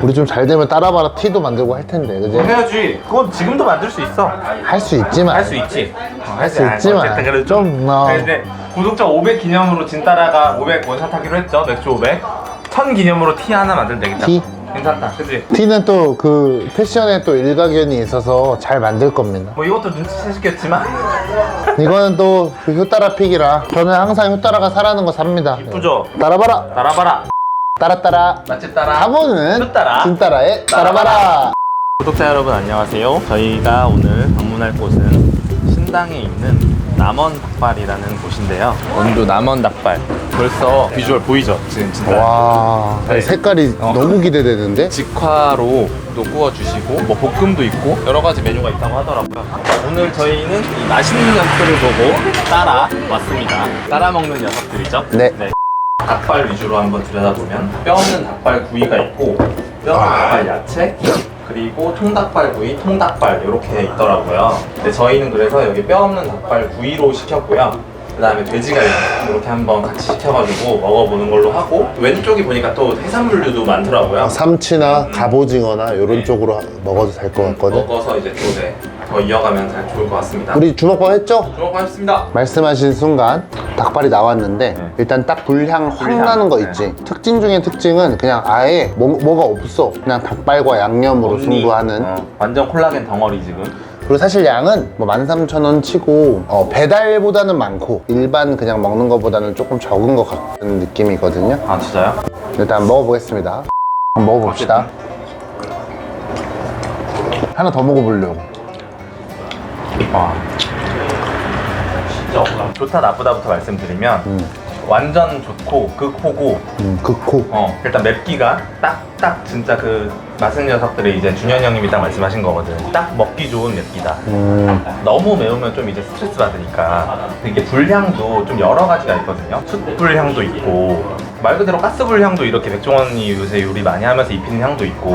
우리 좀 잘 되면 따라봐라 티도 만들고 할 텐데, 그지? 해야지. 그건 지금도 만들 수 있어. 할 수 있지만. 할 수 있지. 어, 할수 있지만 그래도 좀, 어. 근데 구독자 500 기념으로 진따라가 500 원샷 하기로 했죠. 맥주 500. 1000 기념으로 티 하나 만들면 되겠다. 티? 괜찮다. 그치? 티는 또 그 패션에 또 일가견이 있어서 잘 만들 겁니다. 뭐 이것도 눈치채시겠지만 이거는 또 그 효따라 픽이라 저는 항상 효따라가 사라는 거 삽니다. 이쁘죠? 따라봐라. 따라봐라. 따라따라. 맛집 따라. 가보는 효따라. 진따라의 따라봐라. 구독자 여러분 안녕하세요. 저희가 오늘 방문할 곳은 신당에 있는 남원 닭발이라는 곳인데요. 원주 남원 닭발. 벌써 비주얼 보이죠? 지금 진짜. 와 네. 색깔이 어. 너무 기대되는데? 직화로 또 구워주시고 뭐 볶음도 있고 여러 가지 메뉴가 있다고 하더라고요. 오늘 저희는 이 맛있는 녀석들을 보고 따라 왔습니다. 따라 먹는 녀석들이죠. 네. 닭발 위주로 한번 들여다보면 뼈 없는 닭발 구이가 있고 뼈 없는 닭발 야채 그리고 통닭발 구이, 통닭발 이렇게 있더라고요. 근데 저희는 그래서 여기 뼈 없는 닭발 구이로 시켰고요. 그 다음에 돼지갈비 이렇게 한번 같이 시켜가지고 먹어보는 걸로 하고 왼쪽이 보니까 또 해산물류도 많더라고요. 삼치나 갑오징어나 이런 네. 쪽으로 하- 먹어도 될 것 같거든? 먹어서 이제 또 네, 더 이어가면 잘 좋을 것 같습니다. 우리 주먹밥 했죠? 수고하셨습니다. 말씀하신 순간 닭발이 나왔는데 네. 일단 딱 불향 확 불향, 나는 거 네. 있지 특징 중에 특징은 그냥 아예 뭐, 뭐가 없어 그냥 닭발과 양념으로 언니, 승부하는 어, 완전 콜라겐 덩어리 지금. 그리고 사실 양은 뭐 13,000원 치고 어, 배달보다는 많고 일반 그냥 먹는 것보다는 조금 적은 것 같은 느낌이거든요 아 진짜요? 일단 먹어보겠습니다 한번 먹어봅시다 하나 더 먹어보려고 와. 진짜 없다. 좋다 나쁘다부터 말씀드리면 음, 완전 좋고 극호고 음, 극호 어 일단 맵기가 딱딱 진짜 그 맛은 녀석들이 이제 준현 형님이 딱 말씀하신 거거든. 딱 먹기 좋은 맵기다. 음, 너무 매우면 좀 이제 스트레스 받으니까 이게 불향도 좀 여러 가지가 있거든요. 숯불향도 있고 말 그대로 가스불향도 이렇게 백종원이 요새 요리 많이 하면서 입히는 향도 있고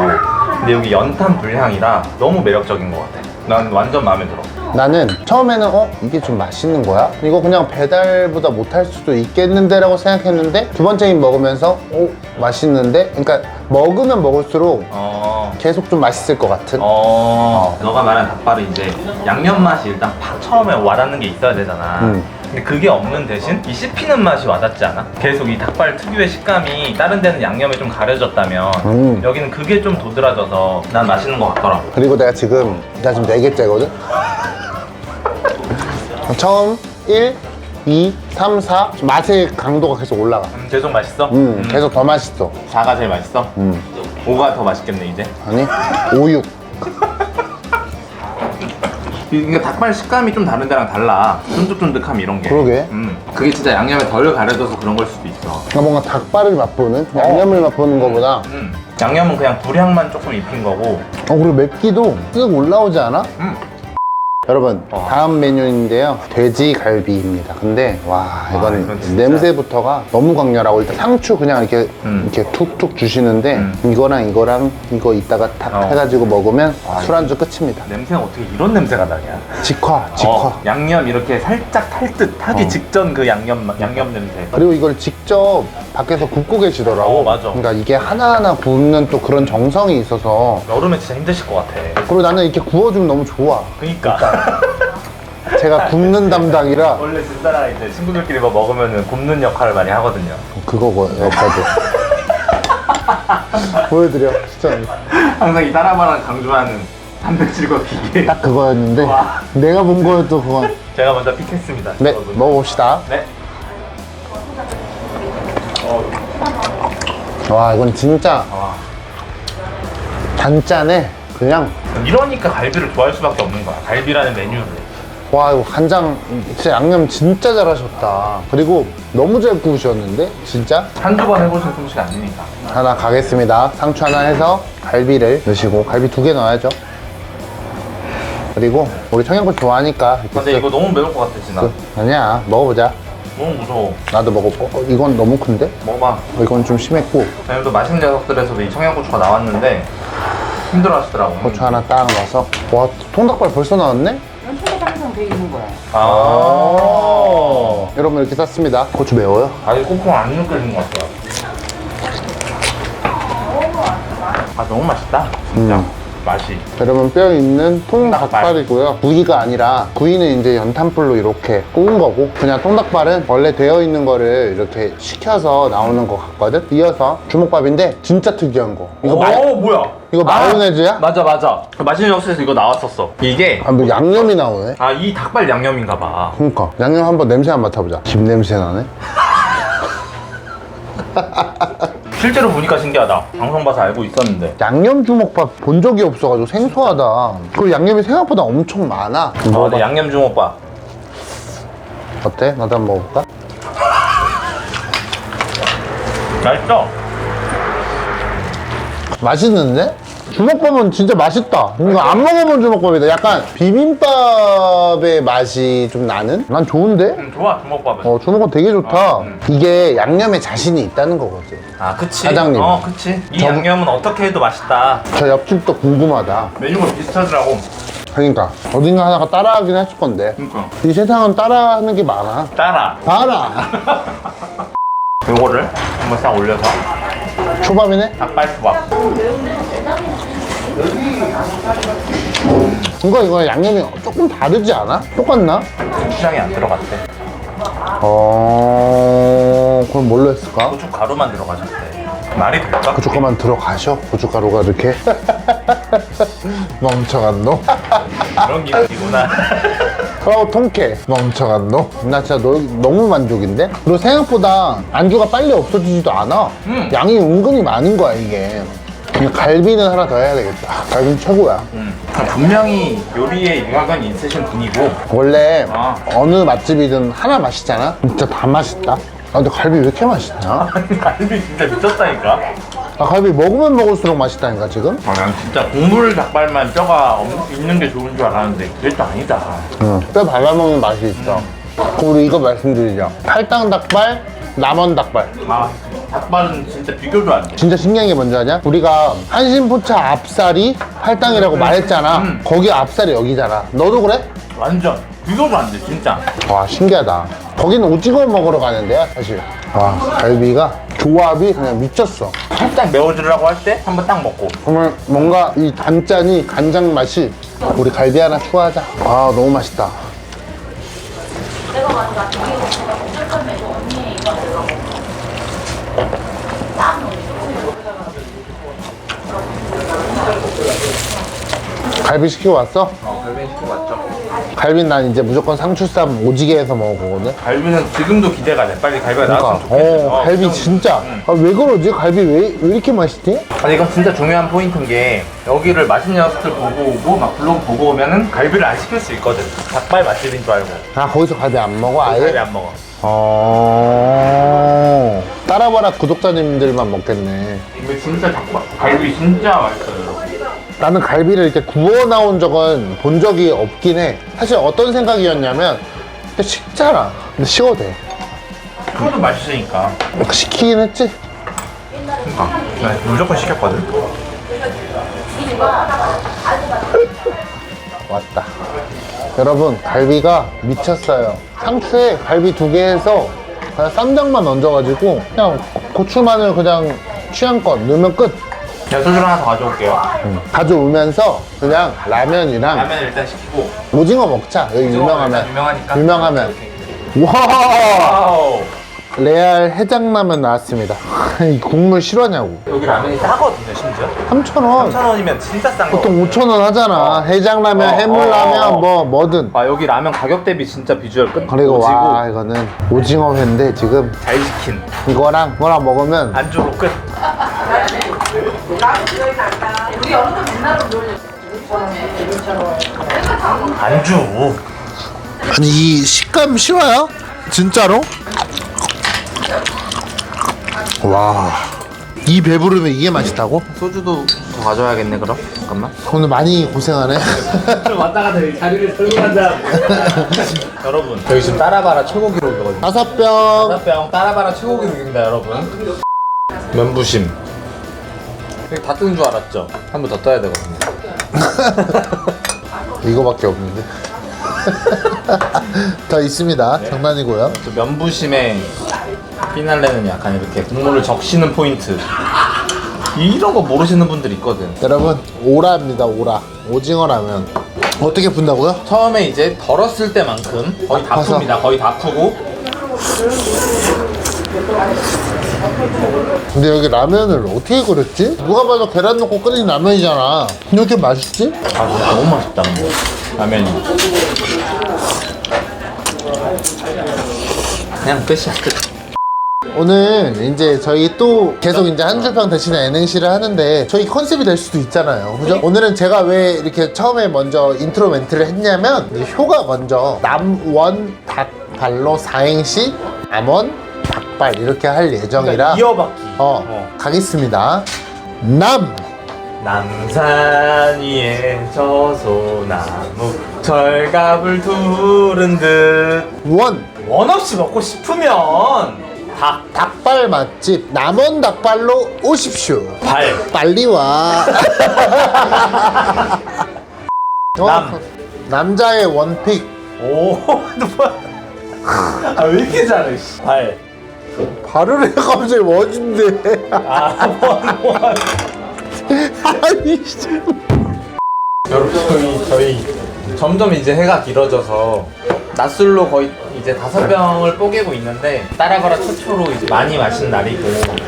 근데 여기 연탄 불향이라 너무 매력적인 것 같아. 난 완전 마음에 들어. 나는 처음에는 어 이게 좀 맛있는 거야? 이거 그냥 배달보다 못할 수도 있겠는데 라고 생각했는데 두 번째 입 먹으면서 어 맛있는데? 그러니까 먹으면 먹을수록 어. 계속 좀 맛있을 것 같은 어, 너가 말한 닭발은 이제 양념 맛이 일단 팍 처음에 와닿는 게 있어야 되잖아. 음. 근데 그게 없는 대신 이 씹히는 맛이 와닿지 않아? 계속 이 닭발 특유의 식감이 다른 데는 양념에 좀 가려졌다면 음. 여기는 그게 좀 도드라져서 난 맛있는 것 같더라고. 그리고 내가 지금 나 지금 네 개째거든? 처음 1, 2, 3, 4 맛의 강도가 계속 올라가 음, 계속 맛있어? 음, 계속 더 맛있어 4가 제일 맛있어? 음. 5가 더 맛있겠네 이제. 아니 5, 6 이게 닭발 식감이 좀 다른 데랑 달라. 쫀득쫀득함 이런 게. 그러게. 음. 그게 진짜 양념에 덜 가려져서 그런 걸 수도 있어. 그러니까 뭔가 닭발을 맛보는 양념을 맛보는 거보다 음. 양념은 그냥 불향만 조금 입힌 거고. 어 그리고 맵기도 쓱 올라오지 않아? 음. 여러분 어. 다음 메뉴인데요 돼지 갈비입니다 근데 와 이건, 아, 이건 진짜- 냄새부터가 너무 강렬하고 일단 상추 그냥 이렇게 음. 이렇게 툭툭 주시는데 음. 이거랑 이거랑 이거 이따가 탁 어. 해가지고 먹으면 아, 술안주 끝입니다 냄새가 어떻게 이런 냄새가 나냐? 직화 직화 어, 양념 이렇게 살짝 탈 듯 하기 어. 직전 그 양념 맛- 양념 냄새. 그리고 이걸 직접 밖에서 굽고 계시더라고 어, 맞아. 그러니까 이게 하나하나 굽는 또 그런 정성이 있어서 여름에 진짜 힘드실 것 같아. 그리고 나는 이렇게 구워주면 너무 좋아 그니까. 제가 굽는 담당이라 원래 진짜라 이제 친구들끼리 뭐 먹으면은 굽는 역할을 많이 하거든요. 그거고 여기까지 보여드려 진짜 항상 이 따라만을 강조하는 단백질과 기계. 딱 그거였는데 와. 내가 본 거였도 그건 제가 먼저 픽했습니다. 네 저도. 먹어봅시다 네. 와 이건 진짜 와. 단짠에 그냥 이러니까 갈비를 좋아할 수밖에 없는 거야. 갈비라는 메뉴를. 와 이거 간장 진짜 양념 진짜 잘하셨다 그리고 너무 잘 구우셨는데 진짜 한두 번 해보신 솜씨가 아니니까. 하나 가겠습니다 상추 하나 해서 갈비를 넣으시고 갈비 두 개 넣어야죠 그리고 우리 청양고추 좋아하니까 이렇게 근데 쓱- 이거 너무 매울 것 같아, 진아. 쓱. 아니야 먹어보자 너무 무서워. 나도 먹어보 어, 이건 너무 큰데? 먹어봐. 어, 이건 좀 심했고 오늘도 맛있는 녀석들에서도 이 청양고추가 나왔는데 힘들어 하시더라고. 고추 하나 딱 넣어서 와 통닭발 벌써 나왔네? 항상 돼 튀기는 거야. 아. 여러분 이렇게 샀습니다. 고추 매워요? 아직 콩콩 안 느껴지는 것 같아요. 아 너무 맛있다. 진짜 음. 맛이. 여러분 뼈 있는 통닭발. 통닭발이고요. 구이가 아니라 구이는 이제 연탄불로 이렇게 구운 거고 그냥 통닭발은 원래 되어 있는 거를 이렇게 식혀서 나오는 거 같거든. 이어서 주먹밥인데 진짜 특이한 거. 이거 마, 오 뭐야? 이거 마요네즈야? 맞아 맞아. 그 맛있는 역수에서 이거 나왔었어. 이게 아, 뭐 양념이 나오네. 아 이 닭발 양념인가 봐. 그러니까 양념 한번 냄새 한번 맡아보자. 김 냄새 나네. 실제로 보니까 신기하다. 방송 봐서 알고 있었는데. 양념 주먹밥 본 적이 없어가지고 생소하다. 그리고 양념이 생각보다 엄청 많아. 어, 먹어봐. 네, 양념 주먹밥. 어때? 나도 한번 먹어볼까? 맛있어. 맛있는데? 주먹밥은 진짜 맛있다. 이거 안 먹어본 주먹밥이다. 약간 비빔밥의 맛이 좀 나는? 난 좋은데? 음, 좋아 주먹밥은. 어, 주먹밥 되게 좋다. 음. 이게 양념에 자신이 있다는 거거든. 아 그치. 사장님. 어 그치. 이 저- 양념은 어떻게 해도 맛있다. 저 옆집도 궁금하다. 메뉴가 비슷하더라고. 그러니까 어딘가 하나가 따라하긴 했을 건데 그러니까. 이 세상은 따라하는 게 많아. 따라. 많아. 요거를 한번 싹 올려서 초밥이네? 닭발초밥. 이거 이거 양념이 조금 다르지 않아? 똑같나? 고추장이 안 들어갔대. 어... 그럼 뭘로 했을까? 고추 가루만 들어가셨대. 말이 될까? 고춧가루만 들어가셔? 고춧가루가 이렇게 멍청한 놈. 그런 기분이구나. 어 통쾌 멍청한 놈. 나 진짜 너, 너무 만족인데? 그리고 생각보다 안주가 빨리 없어지지도 않아. 음. 양이 은근히 많은 거야 이게. 갈비는 하나 더 해야 되겠다. 갈비는 최고야. 음. 분명히 요리에 유학은 있으신 분이고 원래 아. 어느 맛집이든 하나 맛있잖아? 진짜 다 맛있다. 아 근데 갈비 왜 이렇게 맛있냐? 갈비 진짜 미쳤다니까. 아 갈비 먹으면 먹을수록 맛있다니까 지금? 아, 난 진짜 국물 닭발만 뼈가 없- 있는 게 좋은 줄 알았는데 그게 또 아니다. 응. 뼈 발라먹는 맛이 있어. 그럼 우리 이거 말씀드리자. 팔당 닭발, 남원 닭발. 아 닭발은 진짜 비교도 안 돼. 진짜 신기한 게 뭔지 아냐? 우리가 한신포차 앞살이 팔당이라고 말했잖아. 음. 거기 앞살이 여기잖아. 너도 그래? 완전 비교도 안 돼 진짜. 와 신기하다. 거기는 오징어 먹으러 가는 데야 사실. 와 갈비가 조합이 그냥 미쳤어. 살짝 매워지려고 할 때 한번 딱 먹고. 정말 뭔가 이 단짠이 간장 맛이 우리 갈비 하나 추가하자. 아 너무 맛있다. 갈비 시키고 왔어? 어 갈비 시켜 맞죠? 갈비는 난 이제 무조건 상추쌈 오지게 해서 먹어보거든. 갈비는 지금도 기대가 돼. 빨리 갈비가 그러니까 나왔으면 좋겠어. 어, 갈비 진짜 아, 왜 그러지? 갈비 왜, 왜 이렇게 맛있지? 아니 이거 진짜 중요한 포인트인 게 여기를 맛있는 녀석들 보고 오고 막 블로그 보고 오면은 갈비를 안 시킬 수 있거든. 닭발 맛집인 줄 알고. 아 거기서 갈비 안 먹어 갈비 아예? 안 먹어. 어 따라봐라 구독자님들만 먹겠네. 근데 진짜 닭발 갈비 진짜 맛있어요. 여러분. 나는 갈비를 이렇게 구워 나온 적은 본 적이 없긴 해. 사실 어떤 생각이었냐면 근데 식잖아. 근데 식어도 돼. 그것도 맛있으니까. 시키긴 했지. 아, 나 무조건 시켰거든. 왔다. 여러분 갈비가 미쳤어요. 상추에 갈비 두 개 해서 그냥 쌈장만 얹어가지고 그냥 고추 마늘 그냥 취향껏 넣으면 끝. 제가 소주를 하나 더 가져올게요. 가져오면서 그냥 라면이랑 라면 일단 시키고. 오징어 먹자. 여기 유명하면. 유명하니까. 유명하면. 와 와우. 레알 해장라면 나왔습니다. 이 국물 실화냐고. 여기 라면이 싸거든요, 심지어. 3,000원. 3,000원이면 진짜 싼 거. 보통 5,000원 하잖아. 어. 해장라면, 어, 해물라면, 어, 어. 뭐, 뭐든. 아, 여기 라면 가격 대비 진짜 비주얼 끝. 그리고 와, 이거는 오징어 회인데 지금 잘 시킨 이거랑 이거랑 먹으면 안주로 끝. 안주. 아니 이 식감 실화야? 진짜로? 와. 이 배부르면 이게 맛있다고? 소주도 더 가져야겠네 그럼. 잠깐만. 오늘 많이 고생하네. 왔다 갔다 자리를 들고 간다. 여러분, 저희 지금 따라봐라 최고 기록이거든요. 다섯 병. 다섯 병 따라봐라 최고 기록입니다, 여러분. 면부심. 여기 다 뜬 줄 알았죠? 한 번 더 떠야 되거든요. 이거밖에 없는데. 더 있습니다. 장난이고요. 또 면부심의 피날레는 약간 이렇게 국물을 적시는 포인트. 이런 거 모르시는 분들 있거든. 여러분 오라입니다. 오라. 오징어 라면. 어떻게 푼다고요? 처음에 이제 덜었을 때만큼 거의 다 아파서. 풉니다. 거의 다 푸고 근데 여기 라면을 어떻게 그렸지? 누가 봐도 계란 넣고 끓인 라면이잖아. 이렇게 맛있지? 아 진짜 너무 맛있다. 라면이. 그냥 끝이야 끝. 오늘 이제 저희 또 계속 이제 한 줄평 대신에 N행시를 하는데 저희 컨셉이 될 수도 있잖아요. 그죠? 오늘은 제가 왜 이렇게 처음에 먼저 인트로 멘트를 했냐면 효가 먼저 남원 닭발로 사행시 암원 닭발 이렇게 할 예정이라 이어받기. 어, 가겠습니다. 남 남산 위에 저 소나무 철갑을 두른 듯 원 원 없이 먹고 싶으면 닭, 닭발 맛집 남원 닭발로 오십시오. 발, 빨리 와. 어, 남. 남자의 원픽 오, 누가? 아, 왜 이렇게 잘해, 씨. 발. 발을 해 갑자기 원인데. 아, 원, 원. 아니 진짜. 여러분, 저희, 저희 점점 이제 해가 길어져서 낮술로 거의 이제 다섯 병을 뽀개고 있는데 따라가라 최초로 이제 많이 마신 날이고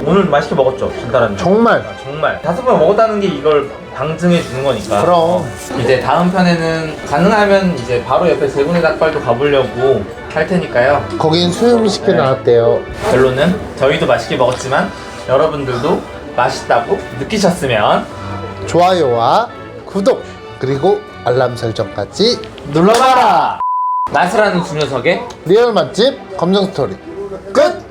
오늘 맛있게 먹었죠, 진짜라는 정말. 아, 정말 다섯 병 먹었다는 게 이걸 방증해 주는 거니까 그럼. 이제 다음 편에는 가능하면 이제 바로 옆에 세분의 닭발도 가보려고 할 테니까요 거긴 수염이 쉽게 네. 나왔대요. 결론은 저희도 맛있게 먹었지만 여러분들도 맛있다고 느끼셨으면 좋아요와 구독 그리고 알람 설정까지 눌러봐라 하는 두 녀석의 리얼 맛집 검정 스토리 끝.